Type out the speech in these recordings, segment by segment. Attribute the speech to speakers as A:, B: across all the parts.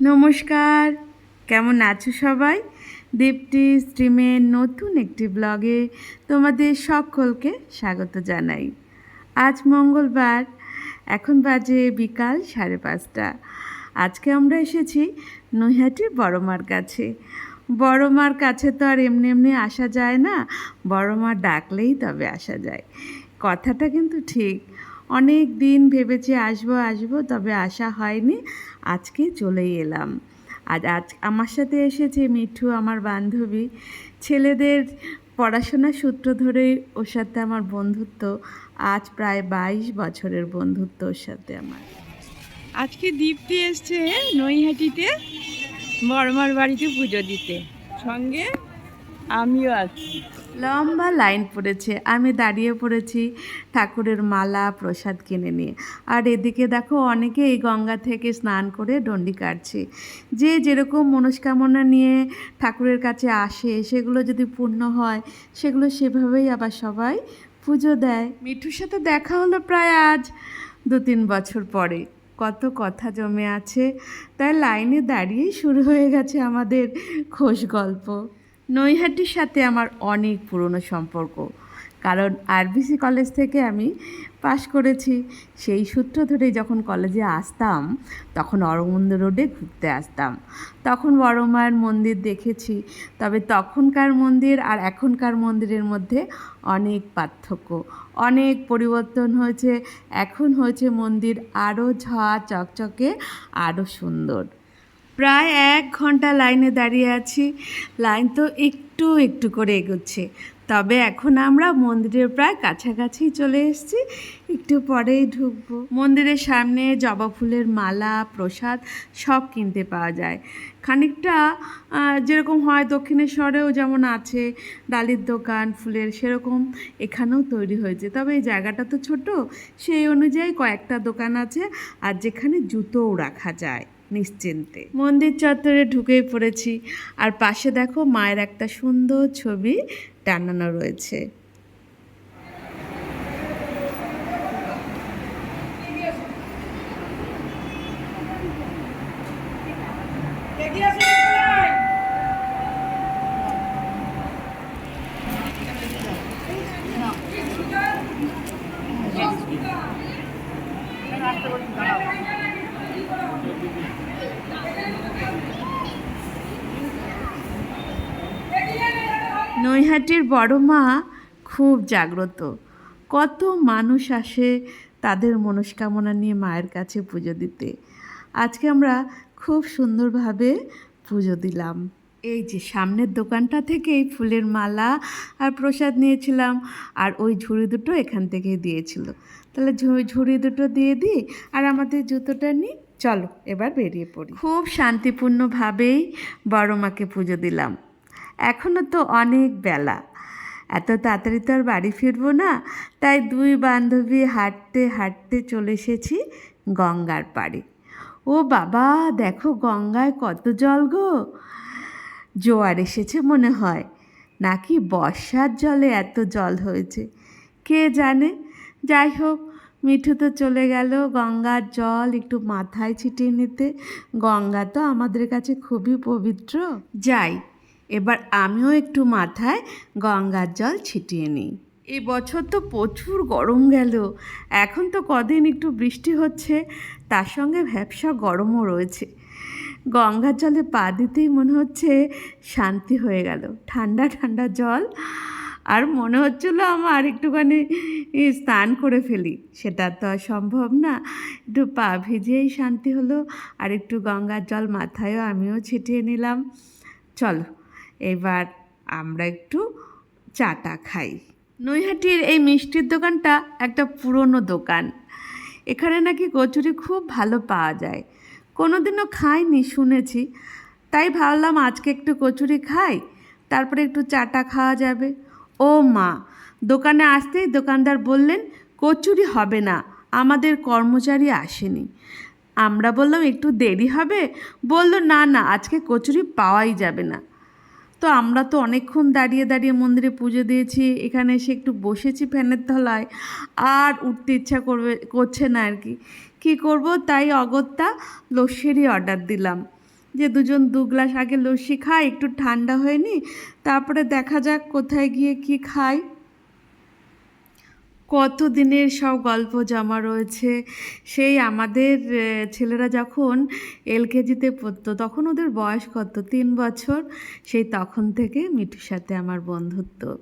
A: নমস্কার। কেমন আছো সবাই? দীপ্তি স্ট্রিমের নতুন একটি ব্লগে তোমাদের সকলকে স্বাগত জানাই। আজ মঙ্গলবার, এখন বাজে বিকাল সাড়ে পাঁচটা। আজকে আমরা এসেছি নৈহাটির বড়মার কাছে। বড়মার কাছে তো আর এমনি এমনি আসা যায় না বড়মা ডাকলেই তবে আসা যায়। কথাটা কিন্তু ঠিক অনেক দিন ভেবেছি আসব আসব, তবে আসা হয়নি। আজকে চলেই এলাম। আজ আজ আমার সাথে এসেছে মিঠু, আমার বান্ধবী। ছেলেদের পড়াশোনার সূত্র ধরেই ওর সাথে আমার বন্ধুত্ব। আজ প্রায় বাইশ বছরের বন্ধুত্ব ওর সাথে আমার। আজকে দীপ্তি এসছে নৈহাটিতে বড়মার বাড়িতে পুজো দিতে। সঙ্গে আমিও আছি। লম্বা লাইন পড়েছে, আমি দাঁড়িয়ে পড়েছি ঠাকুরের মালা, প্রসাদ কিনে নিয়ে। আর এদিকে দেখো, অনেকে এই গঙ্গা থেকে স্নান করে ডন্ডি কাটছে। যে যেরকম মনস্কামনা নিয়ে ঠাকুরের কাছে আসে, সেগুলো যদি পূর্ণ হয়, সেগুলো সেভাবেই আবার সবাই পুজো দেয়। মিঠুর সাথে দেখা হলো প্রায় আজ দু তিন বছর পরে। কত কথা জমে আছে। তাই লাইনে দাঁড়িয়েই শুরু হয়ে গেছে আমাদের খোশ গল্প। নৈহাটির সাথে আমার অনেক পুরনো সম্পর্ক। কারণ আরবিসি কলেজ থেকে আমি পাশ করেছি। সেই সূত্র ধরেই যখন কলেজে আসতাম, তখন অরবিন্দ রোডে ঘুরতে আসতাম। তখন বড় মায়ের মন্দির দেখেছি। তবে তখনকার মন্দির আর এখনকার মন্দিরের মধ্যে অনেক পার্থক্য। অনেক পরিবর্তন হয়েছে। এখন হয়েছে মন্দির আরও ঝা চকচকে আরও সুন্দর। প্রায় এক ঘণ্টা লাইনে দাঁড়িয়ে আছি। লাইন তো একটু একটু করে এগোচ্ছে। তবে এখন আমরা মন্দিরের প্রায় কাছাকাছি চলে এসেছি। একটু পরেই ঢুকবো। মন্দিরের সামনে জবা ফুলের মালা, প্রসাদ সব কিনতে পাওয়া যায়। খানিকটা যেরকম হয় দক্ষিণেশ্বরেও যেমন আছে, ডালির দোকান, ফুলের সেরকম এখানেও তৈরি হয়েছে। তবে এই জায়গাটা তো ছোট, সেই অনুযায়ী কয়েকটা দোকান আছে আর যেখানে জুতোও রাখা যায়। নিশ্চিন্তে। মন্দির চত্বরে ঢুকেই পড়েছি। আর পাশে দেখো মায়ের একটা সুন্দর ছবি টানানো রয়েছে। নৈহাটির বড় মা খুব জাগ্রত। কত মানুষ আসে তাদের মনস্কামনা নিয়ে মায়ের কাছে পুজো দিতে। আজকে আমরা খুব সুন্দরভাবে পুজো দিলাম। এই যে সামনের দোকানটা থেকেই ফুলের মালা আর প্রসাদ নিয়েছিলাম আর ওই ঝুড়ি দুটো এখান থেকেই দিয়েছিল। তাহলে ঝুড়ি দুটো দিয়ে দিই আর আমাদের জুতোটা নিই। চলো এবার বেরিয়ে পড়ি। খুব শান্তিপূর্ণভাবেই বড় মাকে পুজো দিলাম। এখনও তো অনেক বেলা। এত তাড়াতাড়ি তো আর বাড়ি ফিরবো না, তাই দুই বান্ধবী হাঁটতে হাঁটতে চলে এসেছি গঙ্গার পাড়ে। ও বাবা, দেখো গঙ্গায় কত জল গো। জোয়ার এসেছে মনে হয়। নাকি বর্ষার জলে এত জল হয়েছে। কে জানে? যাই হোক, মিঠু তো চলে গেল গঙ্গার জল একটু মাথায় ছিটিয়ে নিতে। গঙ্গা তো আমাদের কাছে খুবই পবিত্র। যাই এবার আমিও একটু মাথায় গঙ্গার জল ছিটিয়ে নিই। এই বছর তো প্রচুর গরম গেল। এখন তো কদিন একটু বৃষ্টি হচ্ছে, তার সঙ্গে ভ্যাবসা গরমও রয়েছে। গঙ্গার জলে পা দিতেই মনে হচ্ছে শান্তি হয়ে গেল। ঠান্ডা ঠান্ডা জল আর মনে হচ্ছিল আমার একটুখানি স্নান করে ফেলি। সেটা তো আর সম্ভব না। একটু পা ভিজেই শান্তি হলো আর একটু গঙ্গার জল মাথায়ও আমিও ছিটিয়ে নিলাম। চলো এবার আমরা একটু চাটা খাই। নৈহাটির এই মিষ্টির দোকানটা একটা পুরনো দোকান। এখানে নাকি কচুরি খুব ভালো পাওয়া যায়। কোনোদিনও খাইনি, শুনেছি। তাই ভাবলাম আজকে একটু কচুরি খাই, তারপরে একটু চাটা খাওয়া যাবে। ও মা, দোকানে আসতেই দোকানদার বললেন, কচুরি হবে না, আমাদের কর্মচারী আসেনি। আমরা বললাম, একটু দেরি হবে? বলল, না না, আজকে কচুরি পাওয়াই যাবে না। তো আমরা তো অনেকক্ষণ দাঁড়িয়ে দাঁড়িয়ে মন্দিরে পুজো দিয়েছি, এখানে এসে একটু বসেছি ফ্যানের তলায়, আর উঠতে ইচ্ছা করবে, করছে না আর কি। কী করব? তাই অগত্যা লস্যিরই অর্ডার দিলাম। যে দুজন দু গ্লাস আগে লস্যি খাই একটু ঠান্ডা হয়নি, তারপরে দেখা যাক কোথায় গিয়ে কি খাই কত দিনের সব গল্প জমা রয়েছে, সেই আমাদের ছেলেরা যখন এলকেজিতে পড়তো, তখন ওদের বয়স কত? তিন বছর? সেই তখন থেকে মিঠুর সাথে আমার বন্ধুত্ব।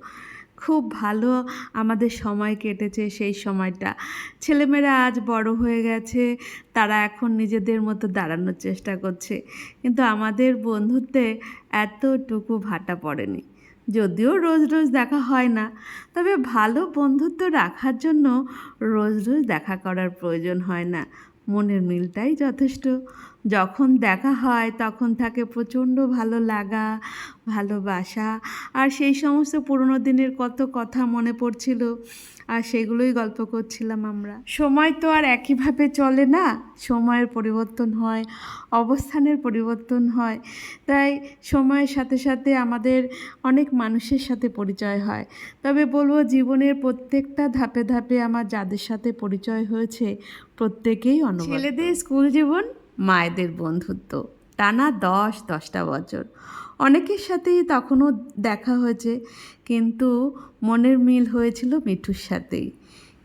A: খুব ভালো আমাদের সময় কেটেছে সেই সময়টা। ছেলেমেয়েরা আজ বড় হয়ে গেছে, তারা এখন নিজেদের মতো দাঁড়ানোর চেষ্টা করছে। কিন্তু আমাদের বন্ধুত্বে এতটুকু ভাটা পড়েনি। যদিও রোজ রোজ দেখা হয় না, তবে ভালো বন্ধুত্ব রাখার জন্য রোজ রোজ দেখা করার প্রয়োজন হয় না। মনের মিলটাই যথেষ্ট। যখন দেখা হয় তখন থাকে প্রচণ্ড ভালো লাগা, ভালোবাসা আর সেই সমস্ত পুরনো দিনের কত কথা মনে পড়ছিল আর সেগুলোই গল্প করছিলাম আমরা। সময় তো আর একইভাবে চলে না, সময়ের পরিবর্তন হয়, অবস্থানের পরিবর্তন হয়। তাই সময়ের সাথে সাথে আমাদের অনেক মানুষের সাথে পরিচয় হয়। তবে বলব জীবনের প্রত্যেকটা ধাপে ধাপে আমার যাদের সাথে পরিচয় হয়েছে প্রত্যেকেই অনবদ্য। ছেলেদের স্কুল জীবন মায়েদের বন্ধুত্ব। টানা দশ, দশটা বছর। অনেকের সাথেই তখনও দেখা হয়েছে, কিন্তু মনের মিল হয়েছিল মিঠুর সাথেই।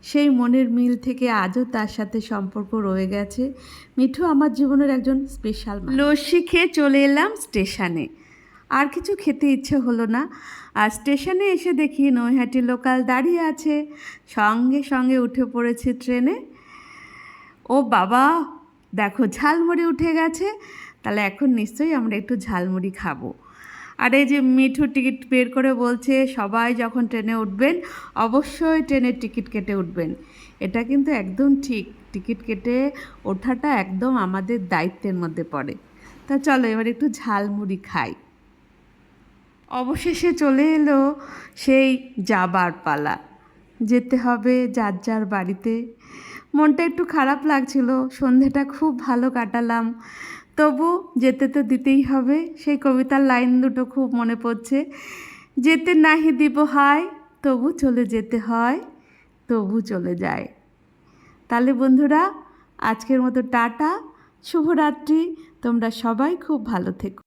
A: সেই মনের মিল থেকে আজও তার সাথে সম্পর্ক রয়ে গেছে। মিঠু আমার জীবনের একজন স্পেশাল লস্যি খেয়ে চলে এলাম স্টেশনে। আর কিছু খেতে ইচ্ছে হলো না। আর স্টেশনে এসে দেখি নৈহাটি লোকাল দাঁড়িয়ে আছে। সঙ্গে সঙ্গে উঠে পড়েছে ট্রেনে। ও বাবা! দেখো, ঝালমুড়ি উঠে গেছে। তাহলে এখন নিশ্চয়ই আমরা একটু ঝালমুড়ি খাব। আর এই যে মিঠু টিকিট বের করে বলছে, সবাই যখন ট্রেনে উঠবেন, অবশ্যই ট্রেনের টিকিট কেটে উঠবেন। এটা কিন্তু একদম ঠিক। টিকিট কেটে ওঠাটা একদম আমাদের দায়িত্বের মধ্যে পড়ে। তা চলো, এবার একটু ঝালমুড়ি খাই। অবশেষে চলে এলো সেই যাবার পালা। যেতে হবে যার যার বাড়িতে। মনটা একটু খারাপ লাগছিল সন্ধেটা খুব ভালো কাটালাম। তবু যেতে তো দিতেই হবে, সেই কবিতার লাইন দুটো খুব মনে পড়ছে। যেতে নাহি দিব হায়, তবু চলে যেতে হয়, তবু চলে যায়। তাহলে বন্ধুরা, আজকের মতো টাটা, শুভরাত্রি, তোমরা সবাই খুব ভালো থেকো।